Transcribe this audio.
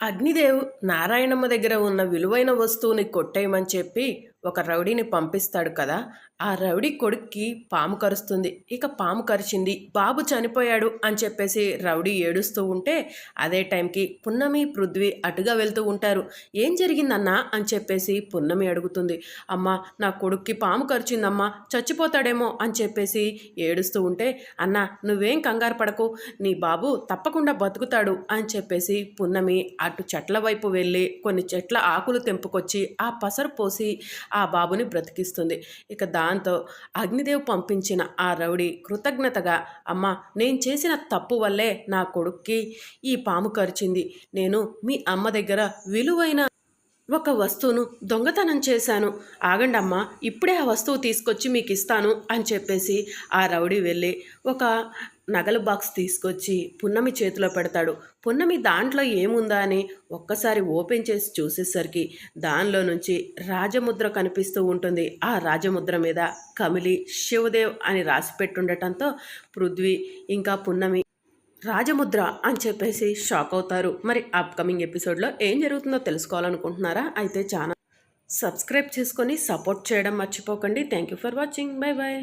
అగ్నిదేవ్ నారాయణమ్మ దగ్గర ఉన్న విలువైన వస్తువుని కొట్టేయమని చెప్పి ఒక రౌడీని పంపిస్తాడు కదా ఆ రౌడీ కొడుక్కి పాము కరుస్తుంది. ఇక పాము కరిచింది. బాబు చనిపోయాడు అని చెప్పేసి రౌడీ ఏడుస్తూ ఉంటే అదే టైంకి పున్నమి పృథ్వీ అటుగా వెళ్తూ ఉంటారు. ఏం జరిగిందన్నా అని చెప్పేసి పున్నమి అడుగుతుంది. అమ్మ నా కొడుక్కి పాము కరిచిందమ్మా చచ్చిపోతాడేమో అని చెప్పేసి ఏడుస్తూ ఉంటే అన్న నువ్వేం కంగారు పడకు. నీ బాబు తప్పకుండా బతుకుతాడు అని చెప్పేసి పున్నమి అటు చెట్ల వైపు వెళ్ళి కొన్ని చెట్ల ఆకులు తెంపుకొచ్చి ఆ పసరు పోసి ఆ బాబుని బ్రతికిస్తుంది. ఇక దాంతో అగ్నిదేవ్ పంపించిన ఆ రౌడీ కృతజ్ఞతగా అమ్మ నేను చేసిన తప్పు వల్లే నా కొడుక్కి ఈ పాము కరిచింది. నేను మీ అమ్మ దగ్గర విలువైన ఒక వస్తువును దొంగతనం చేశాను. ఆగండమ్మా ఇప్పుడే ఆ వస్తువు తీసుకొచ్చి మీకు ఇస్తాను అని చెప్పేసి ఆ రౌడీ వెళ్ళి ఒక నగల బాక్స్ తీసుకొచ్చి పున్నమి చేతిలో పెడతాడు. పున్నమి దాంట్లో ఏముందా అని ఒక్కసారి ఓపెన్ చేసి చూసేసరికి దానిలో నుంచి రాజముద్ర కనిపిస్తూ ఉంటుంది. ఆ రాజముద్ర మీద కమిలి శివదేవ్ అని రాసి పెట్టుండటంతో పృథ్వీ ఇంకా పున్నమి రాజముద్ర అని చెప్పేసి షాక్ అవుతారు. మరి అప్కమింగ్ ఎపిసోడ్లో ఏం జరుగుతుందో తెలుసుకోవాలనుకుంటున్నారా? అయితే ఛానల్ సబ్స్క్రైబ్ చేసుకొని సపోర్ట్ చేయడం మర్చిపోకండి. Thank you for watching bye bye